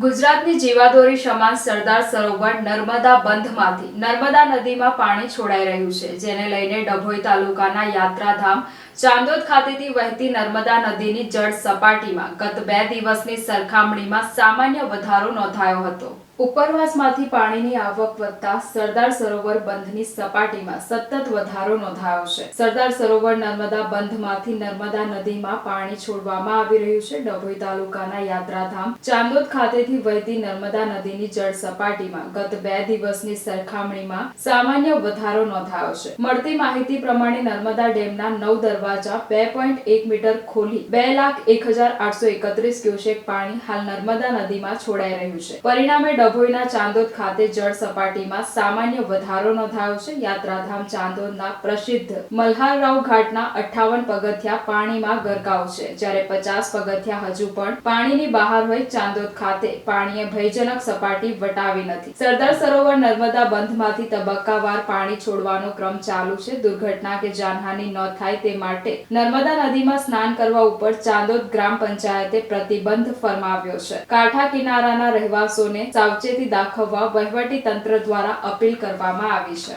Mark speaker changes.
Speaker 1: ગુજરાતની જીવાદોરી સમાન સરદાર સરોવર નર્મદા બંધમાંથી નર્મદા નદીમાં પાણી છોડાઈ રહ્યું છે, જેને લઈને ડભોઈ તાલુકાના યાત્રાધામ ચાંદોદ ખાતેથી વહેતી નર્મદા નદીની જળ સપાટીમાં ગત બે દિવસની સરખામણીમાં સામાન્ય વધારો નોંધાયો હતો. ઉપરવાસમાંથી પાણીની આવક વધતા સરદાર સરોવર બંધની સપાટીમાં સતત વધારો નોંધાયો છે. સરદાર સરોવર નર્મદા બંધમાંથી નર્મદા નદીમાં પાણી છોડવામાં આવી રહ્યું છે. ડભોઈ તાલુકાના યાત્રાધામ, ચાંદોદ ખાતેથી વહેતી નર્મદા નદીની જળ સપાટીમાં ગત બે દિવસની સરખામણીમાં સામાન્ય વધારો નોંધાયો છે. મળતી માહિતી પ્રમાણે નર્મદા ડેમના નવ દરવાજા બે પોઈન્ટ એક મીટર ખોલી બે લાખ એક હજાર આઠસો એકત્રીસ ક્યુસેક પાણી હાલ નર્મદા નદીમાં છોડાઈ રહ્યું છે. પરિણામે ડભોઈના ચાંદોદ ખાતે જળ સપાટીમાં સામાન્ય વધારો નોંધાયો છે. યાત્રાધામ ચાંદોદના પ્રસિદ્ધ મલ્હારરાવ ઘાટના અઠાવન પગથિયા પાણીમાં ગરકાવ છે. જ્યારે પચાસ પગથિયા હજુ પણ પાણીની બહાર હોય ચાંદોદ ખાતે પાણીએ ભયજનક સપાટી વટાવી નથી. સરદાર સરોવર નર્મદા બંધમાંથી તબક્કાવાર પાણી છોડવાનો ક્રમ ચાલુ છે. દુર્ઘટના કે જાનહાની ન થાય તે માટે નર્મદા નદીમાં સ્નાન કરવા ઉપર ચાંદોદ ગ્રામ પંચાયતે પ્રતિબંધ ફરમાવ્યો છે. કાંઠા કિનારાના રહેવાસીઓને સાવચેતી દાખવવા વહીવટી તંત્ર દ્વારા અપીલ કરવામાં આવી છે.